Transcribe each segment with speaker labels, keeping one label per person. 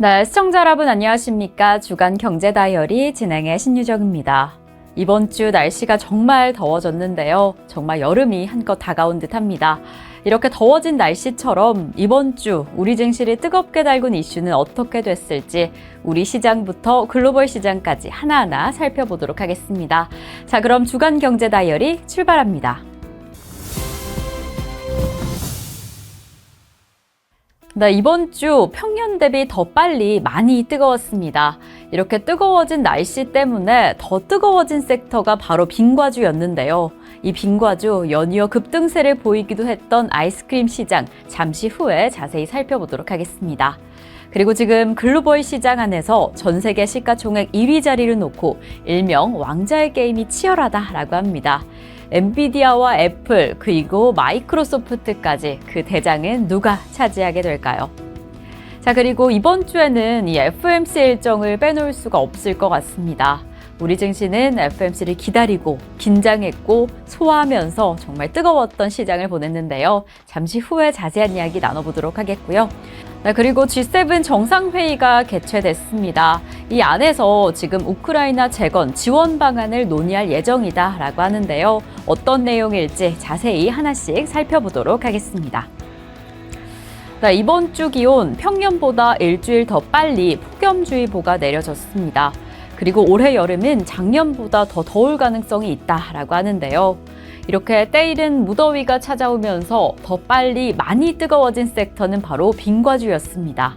Speaker 1: 네, 시청자 여러분 안녕하십니까? 주간 경제 다이어리 진행의 신유정입니다. 이번 주 날씨가 정말 더워졌는데요. 정말 여름이 한껏 다가온 듯 합니다. 이렇게 더워진 날씨처럼 이번 주 우리 증시를 뜨겁게 달군 이슈는 어떻게 됐을지 우리 시장부터 글로벌 시장까지 하나하나 살펴보도록 하겠습니다. 자, 그럼 주간 경제 다이어리 출발합니다. 네, 이번 주 평년 대비 더 빨리 많이 뜨거웠습니다. 이렇게 뜨거워진 날씨 때문에 더 뜨거워진 섹터가 바로 빙과주였는데요. 이 빙과주 연이어 급등세를 보이기도 했던 아이스크림 시장 잠시 후에 자세히 살펴보도록 하겠습니다. 그리고 지금 글로벌 시장 안에서 전 세계 시가총액 1위 자리를 놓고 일명 왕자의 게임이 치열하다라고 합니다. 엔비디아와 애플 그리고 마이크로소프트까지 그 대장은 누가 차지하게 될까요? 자, 그리고 이번 주에는 이 FMC 일정을 빼놓을 수가 없을 것 같습니다. 우리 증시는 FMC를 기다리고 긴장했고 소화하면서 정말 뜨거웠던 시장을 보냈는데요. 잠시 후에 자세한 이야기 나눠보도록 하겠고요. 네, 그리고 G7 정상회의가 개최됐습니다. 이 안에서 지금 우크라이나 재건 지원 방안을 논의할 예정이다라고 하는데요. 어떤 내용일지 자세히 하나씩 살펴보도록 하겠습니다. 네, 이번 주 기온 평년보다 일주일 더 빨리 폭염주의보가 내려졌습니다. 그리고 올해 여름은 작년보다 더 더울 가능성이 있다라고 하는데요. 이렇게 때이른 무더위가 찾아오면서 더 빨리 많이 뜨거워진 섹터는 바로 빙과주였습니다.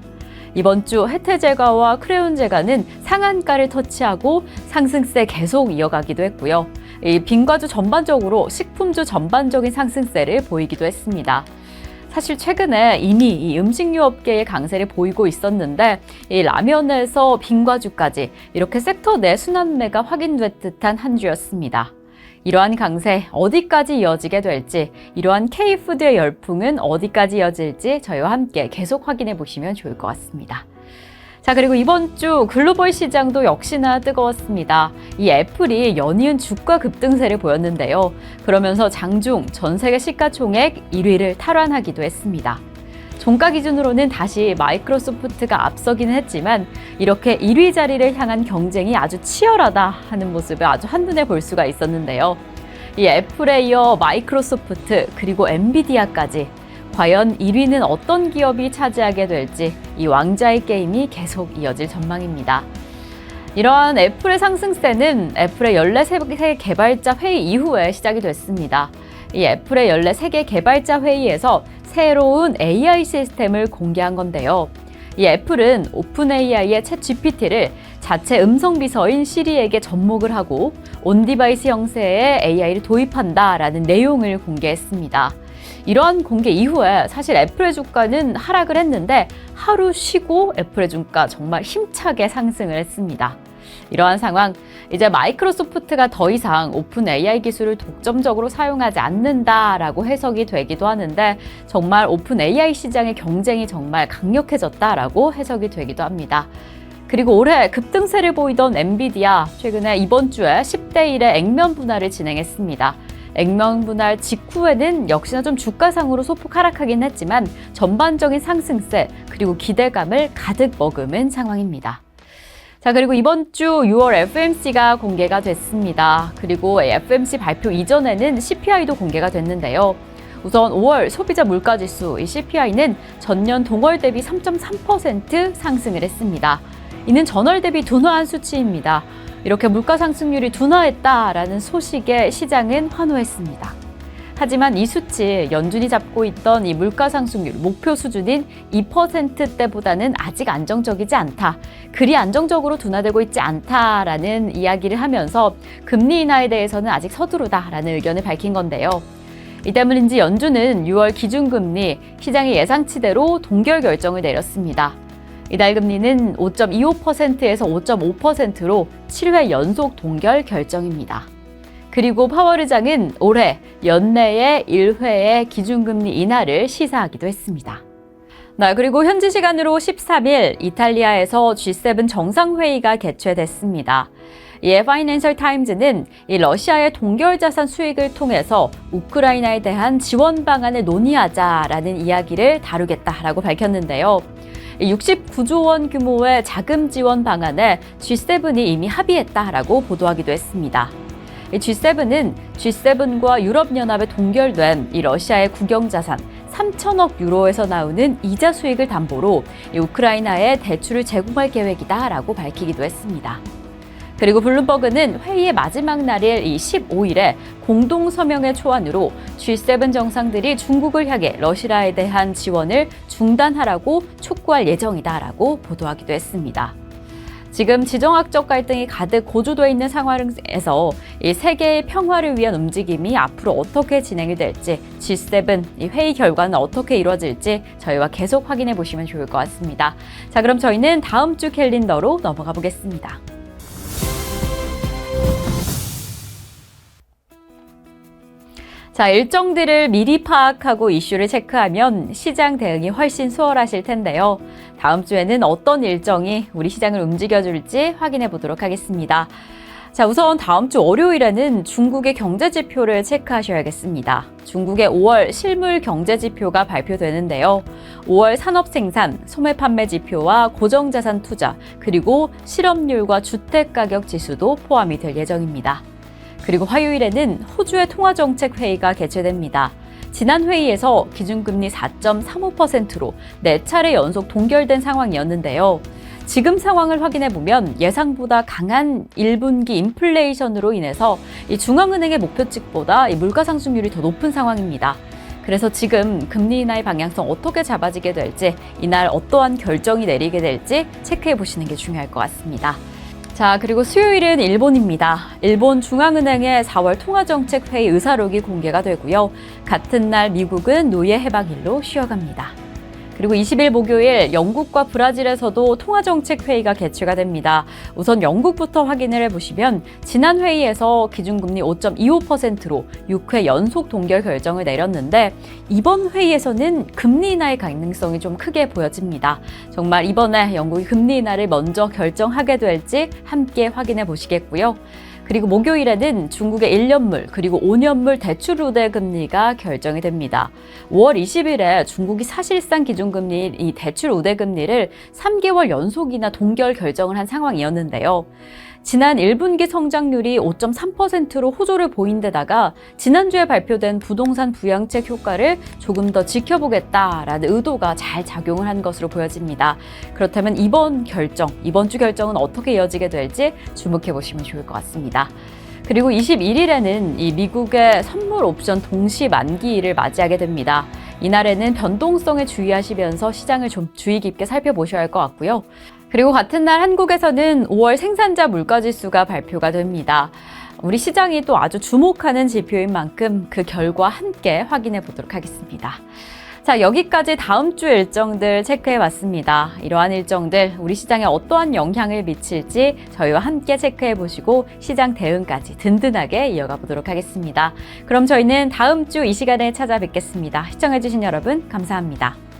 Speaker 1: 이번 주 혜태제과와 크레온제과는 상한가를 터치하고 상승세 계속 이어가기도 했고요. 이 빙과주 전반적으로 식품주 전반적인 상승세를 보이기도 했습니다. 사실 최근에 이미 이 음식료 업계의 강세를 보이고 있었는데 이 라면에서 빙과주까지 이렇게 섹터 내 순환매가 확인됐 듯한 한 주였습니다. 이러한 강세 어디까지 이어지게 될지, 이러한 K푸드의 열풍은 어디까지 이어질지 저희와 함께 계속 확인해 보시면 좋을 것 같습니다. 자, 그리고 이번 주 글로벌 시장도 역시나 뜨거웠습니다. 이 애플이 연이은 주가 급등세를 보였는데요. 그러면서 장중 전 세계 시가총액 1위를 탈환하기도 했습니다. 종가 기준으로는 다시 마이크로소프트가 앞서기는 했지만 이렇게 1위 자리를 향한 경쟁이 아주 치열하다 하는 모습을 아주 한눈에 볼 수가 있었는데요. 이 애플에 이어 마이크로소프트 그리고 엔비디아까지 과연 1위는 어떤 기업이 차지하게 될지 이 왕자의 게임이 계속 이어질 전망입니다. 이러한 애플의 상승세는 애플의 14개 개발자 회의 이후에 시작이 됐습니다. 이 애플의 14개 개발자 회의에서 새로운 AI 시스템을 공개한 건데요. 이 애플은 오픈 AI의 챗 GPT를 자체 음성 비서인 시리에게 접목을 하고 온 디바이스 형태의 AI를 도입한다라는 내용을 공개했습니다. 이러한 공개 이후에 사실 애플의 주가는 하락을 했는데 하루 쉬고 애플의 주가 정말 힘차게 상승을 했습니다. 이러한 상황, 이제 마이크로소프트가 더 이상 오픈 AI 기술을 독점적으로 사용하지 않는다라고 해석이 되기도 하는데 정말 오픈 AI 시장의 경쟁이 정말 강력해졌다라고 해석이 되기도 합니다. 그리고 올해 급등세를 보이던 엔비디아 최근에 이번 주에 10대 1의 액면 분할을 진행했습니다. 액면 분할 직후에는 역시나 좀 주가상으로 소폭 하락하긴 했지만 전반적인 상승세 그리고 기대감을 가득 머금은 상황입니다. 자, 그리고 이번 주 6월 FMC가 공개가 됐습니다. 그리고 FMC 발표 이전에는 CPI도 공개가 됐는데요. 우선 5월 소비자 물가지수, 이 CPI는 전년 동월 대비 3.3% 상승을 했습니다. 이는 전월 대비 둔화한 수치입니다. 이렇게 물가 상승률이 둔화했다라는 소식에 시장은 환호했습니다. 하지만 이 수치 연준이 잡고 있던 이 물가 상승률 목표 수준인 2%대보다는 아직 안정적이지 않다. 그리 안정적으로 둔화되고 있지 않다라는 이야기를 하면서 금리 인하에 대해서는 아직 서두르다라는 의견을 밝힌 건데요. 이 때문인지 연준은 6월 기준금리 시장의 예상치대로 동결 결정을 내렸습니다. 이달 금리는 5.25%에서 5.5%로 7회 연속 동결 결정입니다. 그리고 파월 의장은 올해 연내에 1회의 기준금리 인하를 시사하기도 했습니다. 네, 그리고 현지 시간으로 13일 이탈리아에서 G7 정상회의가 개최됐습니다. 이에 파이낸셜 타임즈는 이 러시아의 동결 자산 수익을 통해서 우크라이나에 대한 지원 방안을 논의하자라는 이야기를 다루겠다라고 밝혔는데요. 이 69조 원 규모의 자금 지원 방안에 G7이 이미 합의했다라고 보도하기도 했습니다. 이 G7은 G7과 유럽연합에 동결된 이 러시아의 국영자산 3천억 유로에서 나오는 이자 수익을 담보로 이 우크라이나에 대출을 제공할 계획이다라고 밝히기도 했습니다. 그리고 블룸버그는 회의의 마지막 날일 이 15일에 공동 서명의 초안으로 G7 정상들이 중국을 향해 러시아에 대한 지원을 중단하라고 촉구할 예정이다라고 보도하기도 했습니다. 지금 지정학적 갈등이 가득 고조돼 있는 상황에서 이 세계의 평화를 위한 움직임이 앞으로 어떻게 진행이 될지 G7 이 회의 결과는 어떻게 이루어질지 저희와 계속 확인해 보시면 좋을 것 같습니다. 자, 그럼 저희는 다음 주 캘린더로 넘어가 보겠습니다. 자, 일정들을 미리 파악하고 이슈를 체크하면 시장 대응이 훨씬 수월하실 텐데요. 다음 주에는 어떤 일정이 우리 시장을 움직여줄지 확인해 보도록 하겠습니다. 자, 우선 다음 주 월요일에는 중국의 경제 지표를 체크하셔야겠습니다. 중국의 5월 실물 경제 지표가 발표되는데요. 5월 산업 생산, 소매 판매 지표와 고정 자산 투자, 그리고 실업률과 주택 가격 지수도 포함이 될 예정입니다. 그리고 화요일에는 호주의 통화정책 회의가 개최됩니다. 지난 회의에서 기준금리 4.35%로 네 차례 연속 동결된 상황이었는데요. 지금 상황을 확인해 보면 예상보다 강한 1분기 인플레이션으로 인해서 이 중앙은행의 목표치보다 이 물가 상승률이 더 높은 상황입니다. 그래서 지금 금리 인하의 방향성 어떻게 잡아지게 될지 이날 어떠한 결정이 내리게 될지 체크해 보시는 게 중요할 것 같습니다. 자, 그리고 수요일은 일본입니다. 일본 중앙은행의 4월 통화정책회의 의사록이 공개가 되고요. 같은 날 미국은 노예 해방일로 쉬어갑니다. 그리고 20일 목요일 영국과 브라질에서도 통화정책 회의가 개최가 됩니다. 우선 영국부터 확인을 해보시면 지난 회의에서 기준금리 5.25%로 6회 연속 동결 결정을 내렸는데 이번 회의에서는 금리 인하의 가능성이 좀 크게 보여집니다. 정말 이번에 영국이 금리 인하를 먼저 결정하게 될지 함께 확인해 보시겠고요. 그리고 목요일에는 중국의 1년물 그리고 5년물 대출 우대 금리가 결정이 됩니다. 5월 20일에 중국이 사실상 기준금리 이 대출 우대 금리를 3개월 연속이나 동결 결정을 한 상황이었는데요. 지난 1분기 성장률이 5.3%로 호조를 보인 데다가 지난주에 발표된 부동산 부양책 효과를 조금 더 지켜보겠다라는 의도가 잘 작용을 한 것으로 보여집니다. 그렇다면 이번 결정, 이번 주 결정은 어떻게 이어지게 될지 주목해 보시면 좋을 것 같습니다. 그리고 21일에는 이 미국의 선물 옵션 동시 만기일을 맞이하게 됩니다. 이날에는 변동성에 주의하시면서 시장을 좀 주의 깊게 살펴보셔야 할 것 같고요. 그리고 같은 날 한국에서는 5월 생산자 물가 지수가 발표가 됩니다. 우리 시장이 또 아주 주목하는 지표인 만큼 그 결과 함께 확인해 보도록 하겠습니다. 자, 여기까지 다음 주 일정들 체크해 봤습니다. 이러한 일정들 우리 시장에 어떠한 영향을 미칠지 저희와 함께 체크해 보시고 시장 대응까지 든든하게 이어가 보도록 하겠습니다. 그럼 저희는 다음 주 이 시간에 찾아뵙겠습니다. 시청해 주신 여러분 감사합니다.